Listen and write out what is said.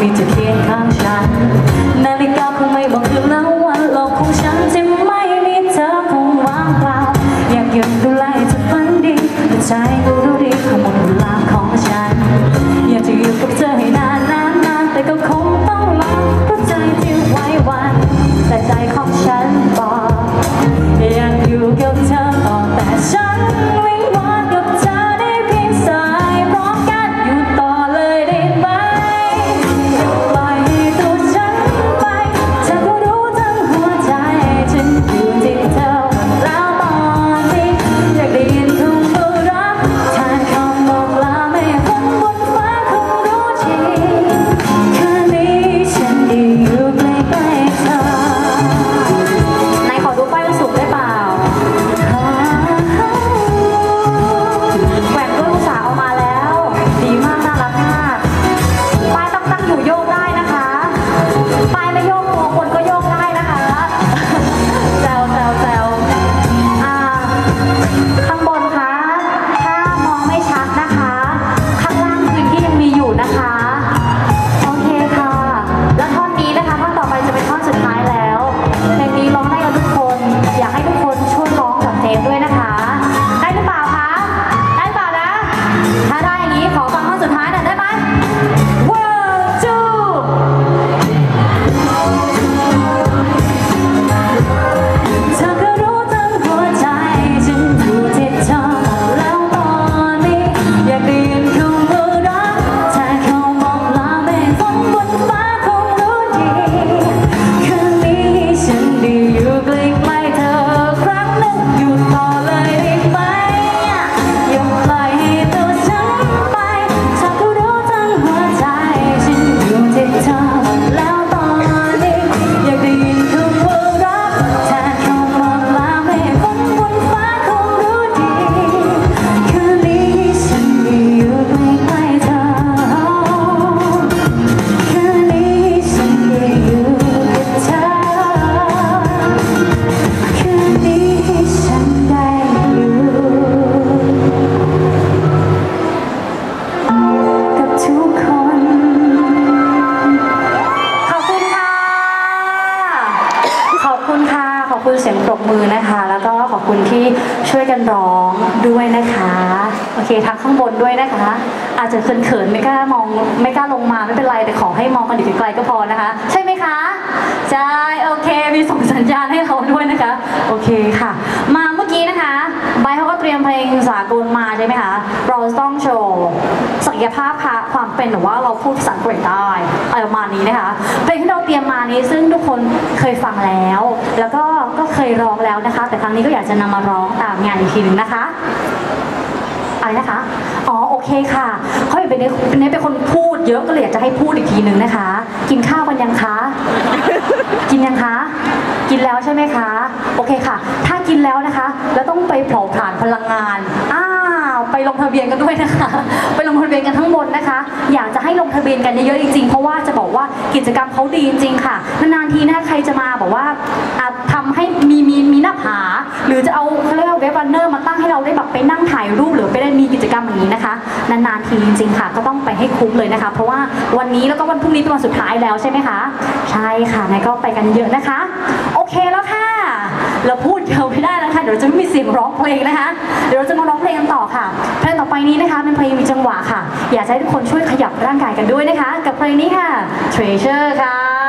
มีเธอเคียงข้างฉัน นาฬิกาคงไม่บอกถึงแล้ววันโลกของฉันจะไม่มีเธอคงว่างเปล่า อยากยืนดูแลเธอฝันดีแต่ใจ อบคุณเสียงปรบมือนะคะ แล้วก็ขอบคุณที่ช่วยกันร้องด้วยนะคะ โอเคทั้งข้างบนด้วยนะคะ อาจจะเขินๆไม่กล้ามองไม่กล้าลงมาไม่เป็นไรแต่ขอให้มองกันอยู่ไกลๆก็พอนะคะ ใช่ไหมคะใช่โอเค มีส่งสัญญาณให้เขาด้วยนะคะ โอเคค่ะ มาเมื่อกี้นะคะไบเขาก็เตรียมเพลงสากลมาใช่ไหมคะ เราต้องโชว์ศักยภาพค่ะความเป็นหรือว่าเราพูดภาษาอังกฤษได้อะไรประมาณนี้นะคะเพลงที่เราเตรียมมานี้ซึ่งทุกคนเคยฟังแล้ว แล้วก็ เคยร้องแล้วนะคะ แต่ครั้งนี้ก็อยากจะนำมาร้องตามงานอีกทีหนึงนะคะอะไรนะคะ อ๋อโอเคค่ะเขาเป็นเนเป็นเนเป็นคนพูดเยอะก็เลยอยากจะให้พูดอีกทีหนึ่งนะคะ กินข้าวกันยังคะ กินยังคะ กินแล้วใช่ไหมคะ โอเคค่ะ ถ้ากินแล้วนะคะ แล้วต้องไปเผาผลาญพลังงานอ้าวไปลงทะเบียนกันด้วยนะคะ ไปลงทะเบียนกันทั้งหมดนะคะ อยากจะให้ลงทะเบียนกันเยอะๆจริงๆ เพราะว่าจะบอกว่ากิจกรรมเขาดีจริงๆค่ะ นานๆทีนะใครจะมาบอกว่าอะทำ ให้มีมีมีหน้าผา หรือจะเอาเขาเรียกว่าเว็บรันเนอร์มาตั้งให้เราได้แบบไปนั่งถ่ายรูปหรือไปได้มีกิจกรรมอย่างนี้นะคะ นานๆทีจริงๆค่ะ ก็ต้องไปให้คุ้มเลยนะคะ เพราะว่าวันนี้แล้วก็วันพรุ่งนี้เป็นวันสุดท้ายแล้วใช่ไหมคะ ใช่ค่ะนายก็ไปกันเยอะนะคะ โอเคแล้วค่ะ เราพูดเยอะไม่ได้แล้วค่ะเดี๋ยวจะไม่มีเสียงร้องเพลงนะคะ เดี๋ยวเราจะมาร้องเพลงกันต่อค่ะ เพลงต่อไปนี้นะคะเป็นเพลงมีจังหวะค่ะ อยากให้ทุกคนช่วยขยับร่างกายกันด้วยนะคะ กับเพลงนี้ค่ะ Treasure ค่ะ